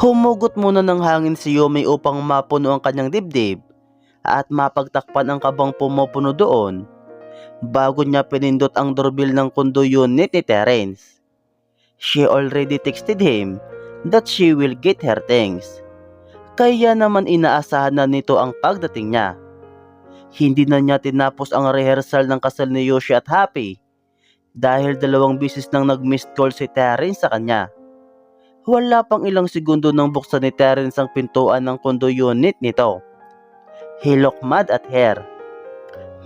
Humugot muna ng hangin si Yumi upang mapuno ang kanyang dibdib at mapagtakpan ang kabang pumupuno doon bago niya pinindot ang doorbell ng condo unit ni Terence. She already texted him that she will get her things. Kaya naman inaasahan na nito ang pagdating niya. Hindi na niya tinapos ang rehearsal ng kasal ni Yoshi at Happy dahil dalawang bisis nang nag-missed call si Terence sa kanya. Wala pang ilang segundo nang buksan ni Terence ang pintuan ng condo unit nito. He looked mad at her.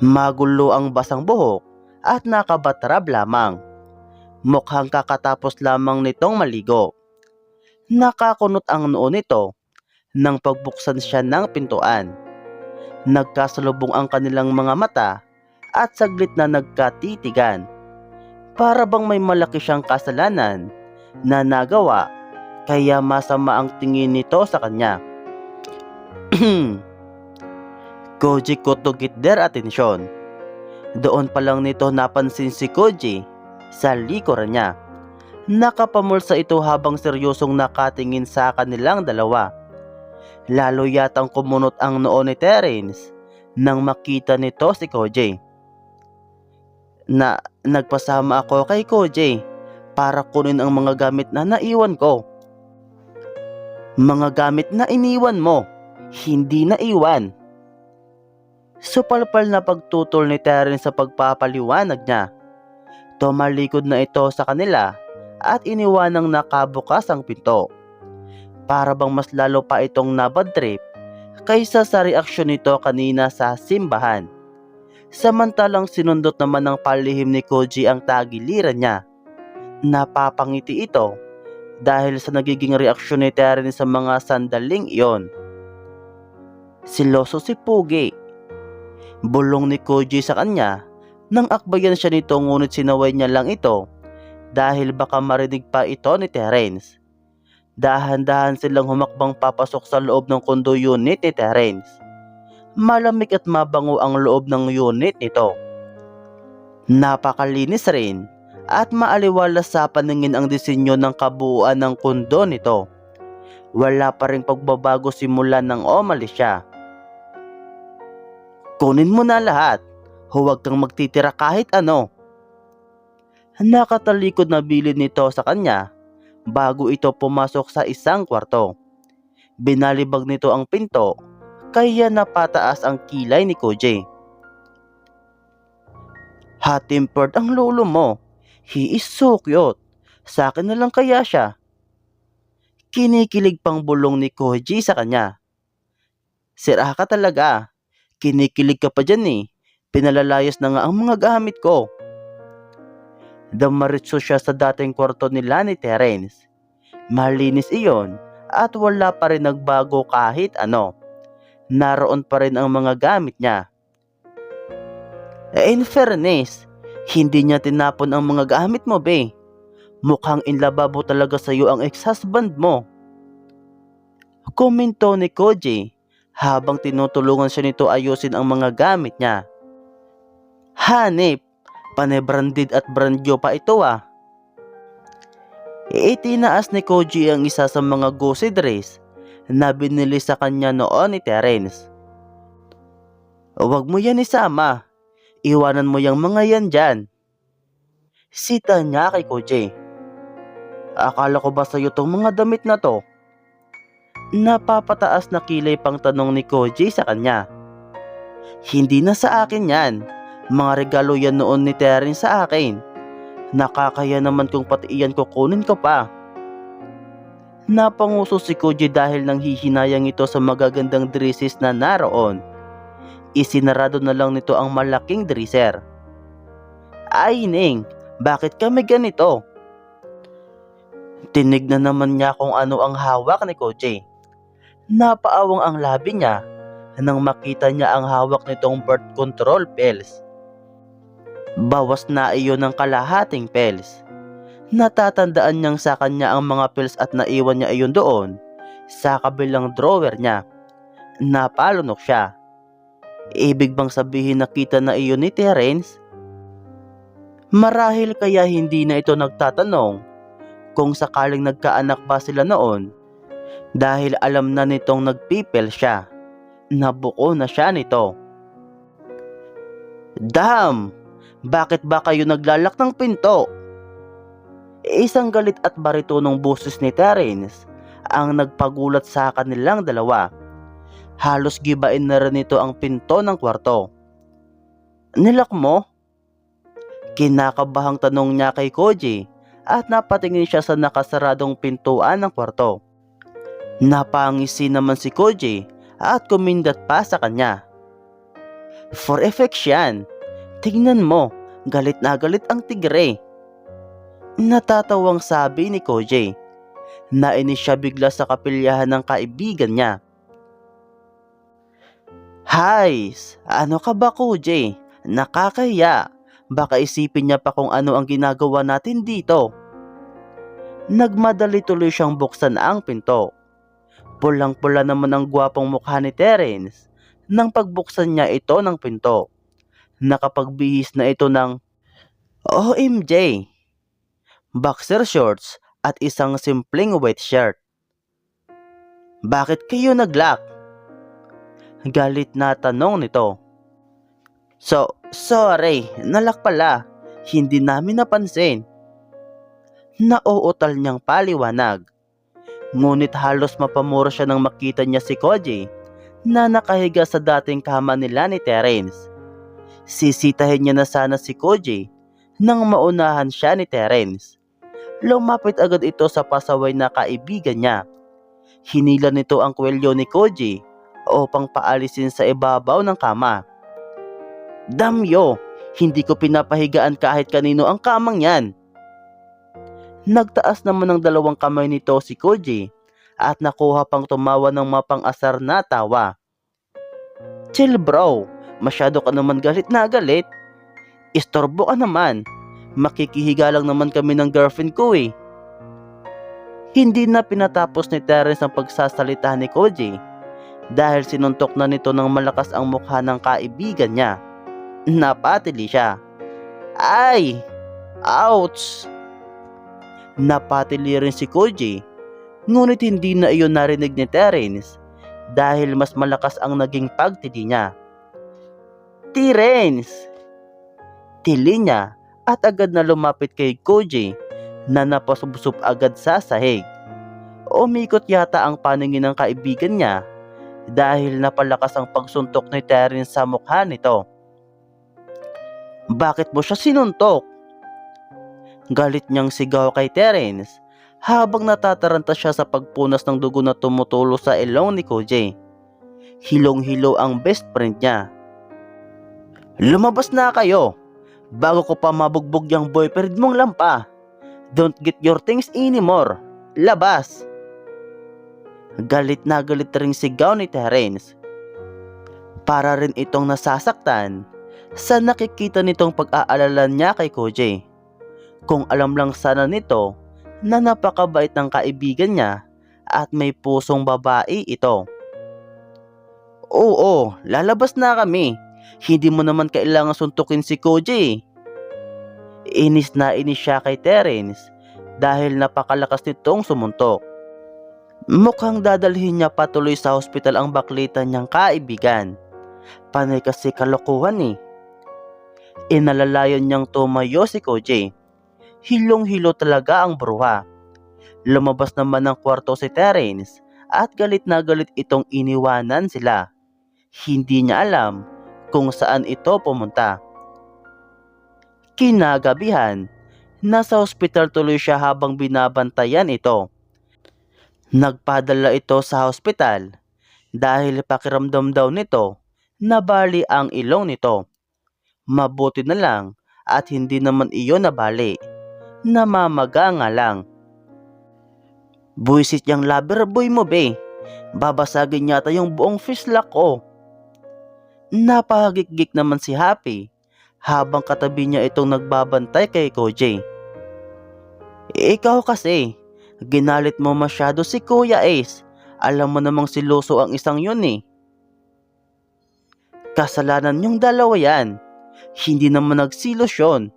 Magulo ang basang buhok at nakabatrab lamang. Mukhang kakatapos lamang nitong maligo. Nakakunot ang noo nito nang pagbuksan siya ng pintuan. Nagkasalubong ang kanilang mga mata at saglit na nagkatitigan. Para bang may malaki siyang kasalanan na nagawa kaya masama ang tingin nito sa kanya. Koji ko to get their attention. Doon pa lang nito napansin si Koji sa likuran niya. Nakapamulsa ito habang seryosong nakatingin sa kanilang dalawa. Lalo yatang kumunot ang noo ni Terence nang makita nito si Koji. Na nagpasama ako kay Koji para kunin ang mga gamit na naiwan ko. Mga gamit na iniwan mo, hindi na iwan. Supalpal na pagtutol ni Terence sa pagpapaliwanag niya. Tumalikod na ito sa kanila at iniwanang nakabukas ang pinto. Para bang mas lalo pa itong nabadtrip kaysa sa reaksyon nito kanina sa simbahan. Samantalang sinundot naman ng palihim ni Koji ang tagiliran niya. Napapangiti ito dahil sa nagiging reaksyon ni Terence sa mga sandaling iyon. Siloso si Pugi. Bulong ni Koji sa kanya nang akbayan siya nito ngunit sinaway niya lang ito dahil baka marinig pa ito ni Terence. Dahan-dahan silang humakbang papasok sa loob ng kondo unit ni Terence. Malamig at mabango ang loob ng unit nito. Napakalinis rin at maaliwalas sa paningin ang disenyo ng kabuuan ng kondo nito. Wala pa rin pagbabago simula nang umalis siya. Kunin mo na lahat. Huwag kang magtitira kahit ano. Nakatalikod na bilid nito sa kanya bago ito pumasok sa isang kwarto. Binalibag nito ang pinto kaya napataas ang kilay ni Koji. Hot-tempered ang lolo mo. He is so cute. Sa akin na lang kaya siya. Kinikilig pang bulong ni Koji sa kanya. Sira ka talaga. Kinikilig ka pa dyan eh. Pinalalayas na nga ang mga gamit ko. Damaritso siya sa dating kwarto nila ni Terence. Malinis iyon at wala pa rin nagbago kahit ano. Naroon pa rin ang mga gamit niya. In fairness, hindi niya tinapon ang mga gamit mo, be. Mukhang inlababo talaga sa iyo ang ex-husband mo. Komento ni Koji habang tinutulungan siya nito ayusin ang mga gamit niya. Hanip, pane-branded at brandyo pa ito ah. Itinaas ni Koji ang isa sa mga gosi dress na binili sa kanya noon ni Terence. Huwag mo yan isama. Iwanan mo yung mga yan dyan. Sita niya kay Koji. Akala ko ba sa'yo tong mga damit na to? Napapataas na kilay pang tanong ni Koji sa kanya. Hindi na sa akin yan. Mga regalo yan noon ni Terence sa akin. Nakakaya naman kung pati iyan kukunin ko pa. Napanguso si Koji dahil nang hihinayang ito sa magagandang dresses na naroon. Isinarado na lang nito ang malaking dresser. Ay, Ning, bakit kami ganito? Tinignan naman niya kung ano ang hawak ni Koji. Napaawang ang labi niya nang makita niya ang hawak nitong birth control pills. Bawas na iyon ng kalahating pills. Natatandaan niyang sa kanya ang mga pills at naiwan niya iyon doon sa kabilang drawer niya. Napalunok siya. Ibig bang sabihin nakita na iyon ni Terence? Marahil kaya hindi na ito nagtatanong kung sakaling nagkaanak ba sila noon Dahil alam na nitong nagpipil siya. Nabuko na siya nito. Dam! Bakit ba kayo naglalak ng pinto? Isang galit at baritonong boses ni Terence ang nagpagulat sa kanilang dalawa. Halos gibain na rin ito ang pinto ng kwarto. Nilak mo? Kinakabahang tanong niya kay Koji at napatingin siya sa nakasaradong pintuan ng kwarto. Napangisi naman si Koji at kumindat pa sa kanya. For effect yan. Tingnan mo, galit na galit ang tigre. Natatawang sabi ni Koji. Nainis siya bigla sa kapilyahan ng kaibigan niya. Hays, ano ka ba Koji? Nakakaya. Baka isipin niya pa kung ano ang ginagawa natin dito. Nagmadali tuloy siyang buksan ang pinto. Pulang-pula naman ang gwapong mukha ni Terence nang pagbuksan niya ito ng pinto. Nakapagbihis na ito ng OMJ, boxer shorts at isang simpleng white shirt. Bakit kayo naglock? Galit na tanong nito. So, sorry, nalak pala. Hindi namin napansin. Nauutal niyang paliwanag. Ngunit halos mapamura siya nang makita niya si Koji na nakahiga sa dating kama nila ni Terence. Sisitahin niya na sana si Koji nang maunahan siya ni Terence. Lumapit agad ito sa pasaway na kaibigan niya. Hinila nito ang kwelyo ni Koji upang paalisin sa ibabaw ng kama. Damyo, hindi ko pinapahigaan kahit kanino ang kamang yan. Nagtaas naman ng dalawang kamay nito si Koji at nakuha pang tumawa ng mapang-asar na tawa. Chill bro, masyado ka naman galit na galit. Istorbo ka naman. Makikihiga lang naman kami ng girlfriend ko eh. Hindi na pinatapos ni Terence ang pagsasalita ni Koji dahil sinuntok na nito ng malakas ang mukha ng kaibigan niya. Napatili siya. Ay! Ouch! Napatili rin si Koji ngunit hindi na iyon narinig ni Terence dahil mas malakas ang naging pagtili niya. Terence! Tili niya at agad na lumapit kay Koji na napasubsob agad sa sahig. Umikot yata ang paningin ng kaibigan niya dahil napalakas ang pagsuntok ni Terence sa mukha nito. Bakit mo siya sinuntok? Galit niyang sigaw kay Terence habang natataranta siya sa pagpunas ng dugo na tumutulo sa ilong ni Koji. Hilong-hilo ang best friend niya. Lumabas na kayo bago ko pa mabugbog yung boyfriend mong lampa. Don't get your things anymore. Labas! Galit na galit ring sigaw ni Terence. Para rin itong nasasaktan sa nakikita nitong pag-aalala niya kay Koji. Kung alam lang sana nito na napakabait ng kaibigan niya at may pusong babae ito. Oo, lalabas na kami. Hindi mo naman kailangan suntukin si Koji. Inis na inis siya kay Terence dahil napakalakas nitong sumuntok. Mukhang dadalhin niya patuloy sa hospital ang baklita niyang kaibigan. Panay kasi kalokohan eh. Inalalayon niyang tumayo si Koji. Hilong-hilo talaga ang bruha. Lumabas naman ng kwarto si Terence at galit na galit itong iniwanan sila. Hindi niya alam kung saan ito pumunta. Kinagabihan, nasa hospital tuloy siya habang binabantayan ito. Nagpadala ito sa hospital dahil pakiramdam daw nito na bali ang ilong nito. Mabuti na lang at hindi naman iyon nabali. Namamaga nga lang. Buisit yung lover boy mo be. Babasagin yata yung buong fishlock ko. Napahagik-gik naman si Happy habang katabi niya itong nagbabantay kay Koji. Ikaw kasi, ginalit mo masyado si Kuya Ace. Alam mo namang siloso ang isang yun eh. Kasalanan yung dalawa yan. Hindi naman nagsilos yun.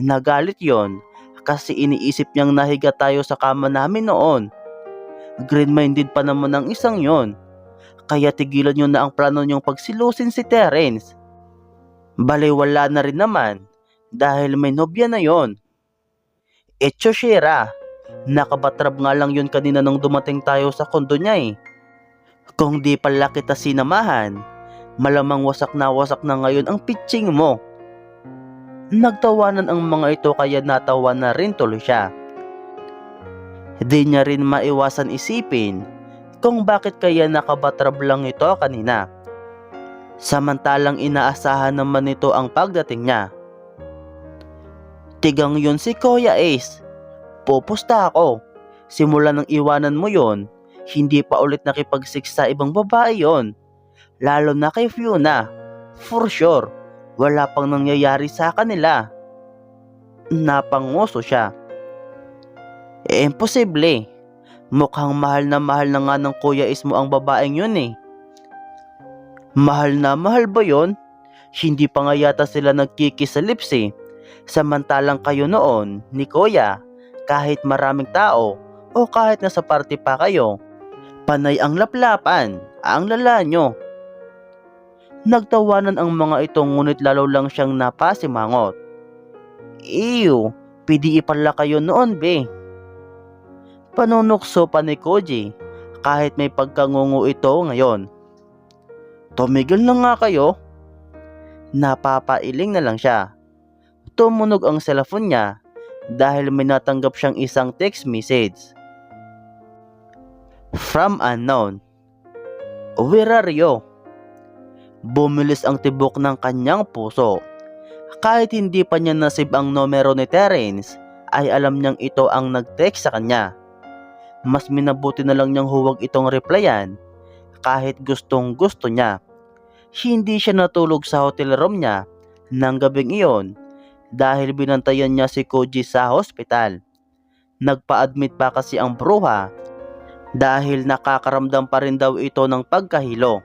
Nagalit yon kasi iniisip niyang nahiga tayo sa kama namin noon. Green-minded pa naman ang isang yon. Kaya tigilan nyo na ang plano nyong pagsilusin si Terence. Baliwala na rin naman dahil may nobya na yon. Etcho Shira, nakabatrab nga lang yun kanina nung dumating tayo sa kondo niya eh. Kung di pala kita sinamahan, malamang wasak na wasak na ngayon ang pitching mo. Nagtawanan ang mga ito kaya natawa na rin tuloy siya. Di niya rin maiwasan isipin kung bakit kaya nakabatrab lang ito kanina. Samantalang inaasahan naman nito ang pagdating niya. Tigang yun si Kuya Ace. Pupusta ako. Simula nang iwanan mo yon, hindi pa ulit nakipagsik sa ibang babae yon. Lalo na kay Fiona. For sure, wala pang nangyayari sa kanila. Napangoso siya. Eh, imposible. Mukhang mahal na mahal na nga ng Kuya Ace mo ang babaeng yun eh. Mahal na mahal ba yon? Hindi pa nga yata sila nagkikis sa eh. Samantalang kayo noon, ni Kuya, kahit maraming tao o kahit nasa party pa kayo, panay ang laplapan, ang lala nyo. Nagtawanan ang mga ito ngunit lalo lang siyang napasimangot. Ew, PDE pala kayo noon be. Panunukso pa ni Koji kahit may pagkangungo ito ngayon. Tumigil na nga kayo. Napapailing na lang siya. Tumunog ang cellphone niya dahil may natanggap siyang isang text message. From unknown. Where are you? Bumilis ang tibok ng kanyang puso. Kahit hindi pa niya nasib ang numero ni Terence, ay alam niyang ito ang nag-text sa kanya. Mas minabuti na lang niyang huwag itong replyan kahit gustong gusto niya. Hindi siya natulog sa hotel room niya ng gabing iyon dahil binantayan niya si Koji sa hospital. Nagpa-admit pa kasi ang bruha dahil nakakaramdam pa rin daw ito ng pagkahilo.